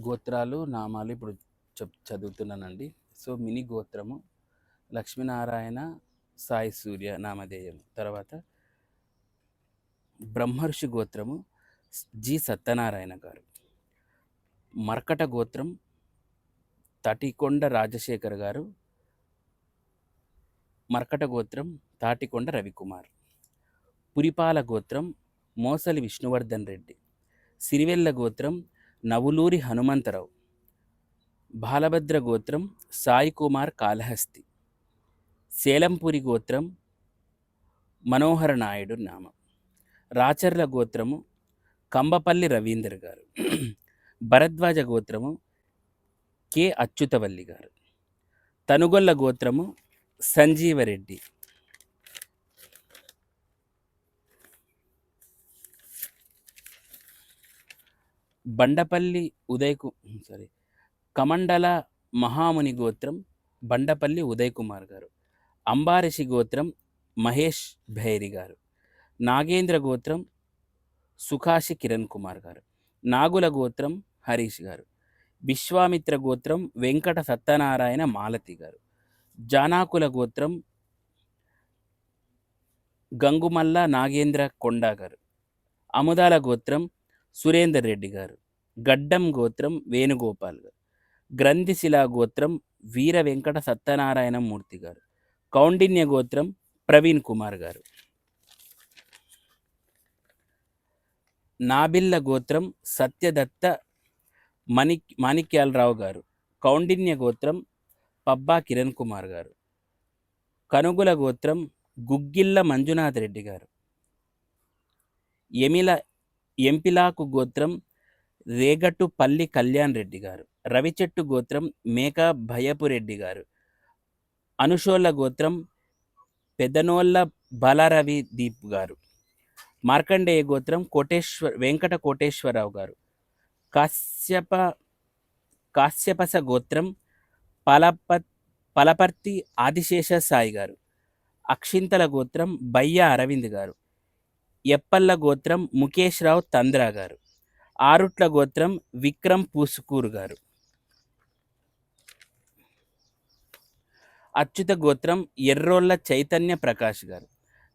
గోత్రాలు నామాలు ఇప్పుడు చెప్ చదువుతున్నానండి. సో మినీ గోత్రము లక్ష్మీనారాయణ సాయి సూర్య నామధేయం. తర్వాత బ్రహ్మర్షి గోత్రము జి సత్యనారాయణ గారు. మర్కట గోత్రం తటికొండ రాజశేఖర్ గారు. మర్కట గోత్రం తాటికొండ రవికుమార్. పురిపాల గోత్రం మోసలి విష్ణువర్ధన్ రెడ్డి. సిరివెల్ల గోత్రం నవులూరి హనుమంతరావు. బాలభద్ర గోత్రం సాయి కుమార్ కాళహస్తి. సేలంపురి గోత్రం మనోహర నాయుడు నామం. రాచర్ల గోత్రము కంబపల్లి రవీందర్ గారు. భరద్వాజ గోత్రము కె. అచ్యుతవల్లి గారు. తనుగొల్ల గోత్రము సంజీవరెడ్డి. బండపల్లి ఉదయ్కు సారీ కమండల మహాముని గోత్రం బండపల్లి ఉదయ్ కుమార్ గారు అంబారిషి గోత్రం మహేష్ భైరి గారు నాగేంద్ర గోత్రం సుఖాషి కిరణ్ కుమార్ గారు నాగుల గోత్రం హరీష్ గారు విశ్వామిత్ర గోత్రం వెంకట సత్యనారాయణ మాలతి గారు జానాకుల గోత్రం గంగుమల్ల నాగేంద్ర కొండ గారు అముదాల గోత్రం సురేందర్ రెడ్డి గారు. గడ్డం గోత్రం వేణుగోపాల్ గారు. గ్రంథిశిలా గోత్రం వీర వెంకట సత్యనారాయణ మూర్తి గారు. కౌండిన్య గోత్రం ప్రవీణ్ కుమార్ గారు. నాబిల్ల గోత్రం సత్యదత్త మణి మాణిక్యాలరావు గారు. కౌండిన్య గోత్రం పబ్బా కిరణ్ కుమార్ గారు. కనుగుల గోత్రం గుగ్గిళ్ళ మంజునాథ్ రెడ్డి గారు. ఎమిల ఎంపిలాకు గోత్రం రేగట్టుపల్లి కళ్యాణ్ రెడ్డి గారు. రవిచెట్టు గోత్రం మేక భయపురెడ్డి గారు. అనుషోళ్ళ గోత్రం పెదనోళ్ళ బాలారవి దీప్ గారు. మార్కండేయ గోత్రం కోటేశ్వర్ వెంకట కోటేశ్వరరావు గారు. కాశ్యప కాశ్యపస గోత్రం పలప పలపర్తి ఆదిశేష సాయి గారు. అక్షింతల గోత్రం బయ్య అరవింద్ గారు. ఎప్పల్ల గోత్రం ముఖేష్ రావు తంద్రా గారు. ఆరుట్ల గోత్రం విక్రమ్ పూసుకూరు గారు. అచ్యుత గోత్రం ఎర్రోళ్ళ చైతన్య ప్రకాష్ గారు.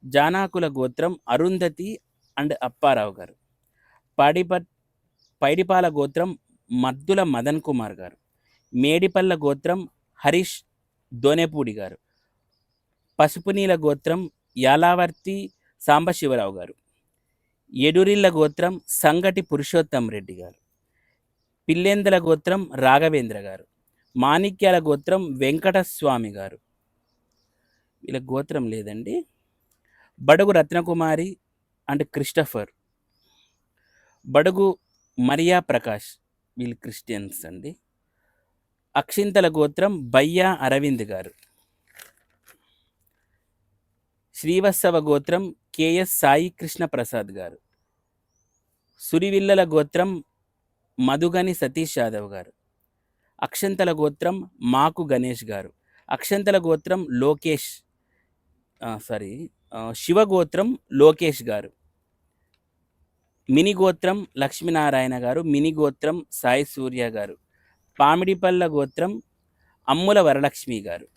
జానాకుల గోత్రం అరుంధతి అండ్ అప్పారావు గారు. పాడిప పైడిపాల గోత్రం మద్దుల మదన్ కుమార్ గారు. మేడిపల్ల గోత్రం హరీష్ దోనేపూడి గారు. పసుపునీల గోత్రం యాలావర్తి సాంబశివరావు గారు. ఎడురిల్ల గోత్రం సంగటి పురుషోత్తం రెడ్డి గారు. పిల్లేందల గోత్రం రాఘవేంద్ర గారు. మాణిక్యాల గోత్రం వెంకటస్వామి గారు. వీళ్ళ గోత్రం లేదండి. బడుగు రత్నకుమారి అండ్ క్రిస్టఫర్. బడుగు మరియా ప్రకాష్ వీళ్ళు క్రిస్టియన్స్ అండి. అక్షింతల గోత్రం బయ్యా అరవింద్ గారు. శ్రీవత్సవ గోత్రం కేఎస్ సాయి కృష్ణ ప్రసాద్ గారు. సురివిల్లల గోత్రం మధుగని సతీష్ యాదవ్ గారు. అక్షంతల గోత్రం మాకు గణేష్ గారు. అక్షంతల గోత్రం లోకేష్ సారీ శివగోత్రం లోకేష్ గారు. మిని గోత్రం లక్ష్మీనారాయణ గారు మిని గోత్రం సాయి సూర్య గారు. పామిడిపల్ల గోత్రం అమ్ముల వరలక్ష్మి గారు.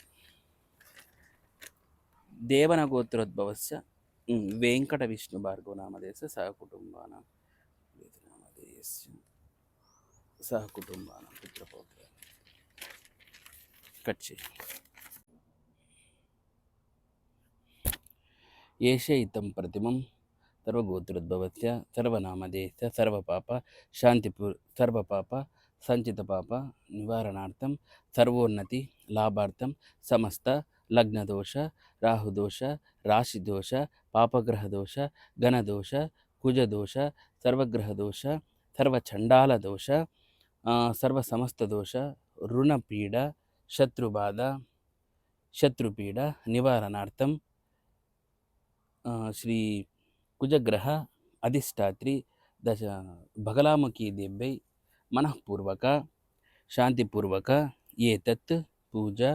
దేవన గోత్రోద్భవస్య వెంకట విష్ణు భార్గవ నామదేశ సహకుటుంబాన సహకుటుంబాన పుత్రపౌత్ర కట్ చేయి. ఏషయితం ప్రతిమం సర్వగోత్రోద్భవస్య సర్వనామదేశ సర్వపాప శాంతిపూ సర్వపాప సంచిత పాప నివారణార్థం సర్వోన్నతి లాభార్థం సమస్త లగ్నదోష రాహుదోష రాశిదోష ಪಾಪಗ್ರಹ ದೋಷ ಘನದೋಷ, ಕುಜದೋಷ ಸರ್ವಗ್ರಹ ದೋಷ ಸರ್ವಚಂಡಾಲ ದೋಷ ಸರ್ವ ಸಮಸ್ತ ದೋಷ ಋಣಪೀಡ, ಶತ್ರುಬಾಧ, ಶತ್ರುಪೀಡ, ನಿವಾರಣಾರ್ಥಂ ಶ್ರೀ ಕುಜಗ್ರಹ, ಅಧಿಷ್ಠಾತ್ರಿ, ದಶ ಬಗಲಾಮುಖಿ ದೇವ್ಯೈ, ಮನಃಪೂರ್ವಕ, ಶಾಂತಿಪೂರ್ವಕ, ಏತತ್, ಪೂಜಾ,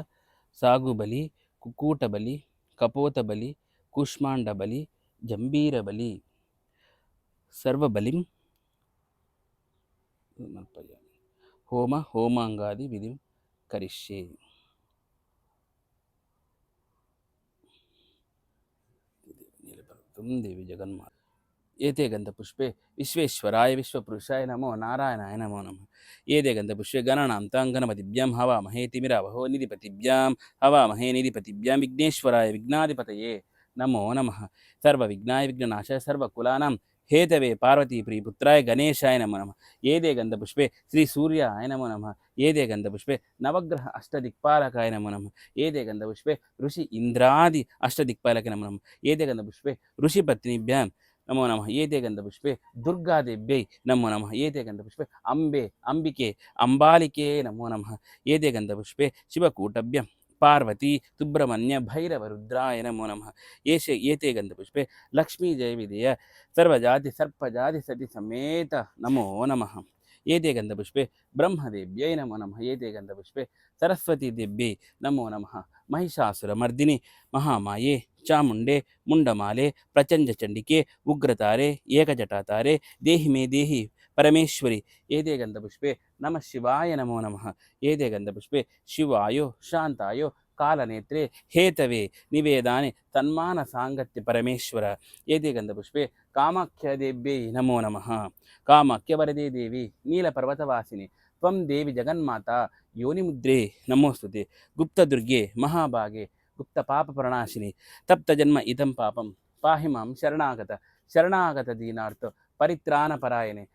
ಸಾಗುಬಲಿ, ಕುಕ್ಕೂಟಬಲಿ, ಕಪೋತಬಲಿ కూష్మాండబలి జంబీరబలి సర్వబలిం హోమ హోమాంగాది విధి కరిష్యే దేవి జగన్మాత ఏతే గంధపుష్పే విశ్వేశ్వరాయ విశ్వపురుషాయ నమో నారాయణాయ నమో నమ ఏదే గంధపుష్పే గణనాం తాం గణపతిభ్యాం హవామహే తిమిరావహో నిధిపతిభ్యాం హవామహే నిధిపతిభ్యాం విఘ్నేశ్వరాయ విఘ్నాధిపతయే నమో నమ. సర్వ విఘ్నాయ విఘ్ననాశాయ సర్వకులానాం. హేతవే పార్వతీ ప్రియపుత్రాయ గణేశాయ నమో నమ. ఏదే గంధపుష్పే శ్రీ సూర్యాయ నమో నమ. ఏదే గంధపుష్పే నవగ్రహ అష్టదిక్పాలకాయ నమో నమ. ఏదే గంధపుష్పే ఋషి ఇంద్రాది అష్టదిక్పాలక నమో నమ. ఏదే గంధపుష్పే ఋషి పత్నిభ్యాం నమో నమ. ఏతే గంధపుష్పే దుర్గాదేవ్యై నమో నమ. ఏతే గంధపుష్పే అంబే అంబికే అంబాలికే నమో నమ. ఏతే గంధపుష్పే శివకూటభ్యం పార్వతి సుబ్రహ్మణ్య భైరవ రుద్రాయ నమో నమ. ఏషే ఏతే గంధపుష్పే లక్ష్మీ జయ విజయ సర్వజాతి సర్పజాతి సతి సమేత నమో నమ. ఏతే గంధపుష్పే బ్రహ్మదేవ్యై నమో నమ. ఏతే గంధపుష్పే సరస్వతీదేవ్యై నమో నమ. మహిషాసురమర్దిని మహామాయే చాముండే ముండమాలే ప్రచండ చండికే ఉగ్రతారే ఏకజటాతారే దేహి మే దేహి పరమేశ్వరి. ఏదే గంధపుష్పే నమ శివాయ నమో నమ. ఏదే గంధపుష్పే శివాయో శాంతాయో కాలనేత్రే హేతవే నివేదాని తన్మాన సాంగత్య పరమేశ్వర. ఏదే గంధపుష్పే కామాఖ్యదేవ్యై నమో నమ. కామాఖ్యవరదే దేవి నీలపర్వతవాసిని. త్వం దేవి జగన్మాత యోనిముద్రే నమోస్తుతే. గుప్తదుర్గే మహాభాగే గుప్త పాప ప్రణాశిని తప్త జన్మ ఇదం పాపం పాహి మాం శరణాగత. శరణాగత దీనార్థ పరిత్రాణ పరాయణే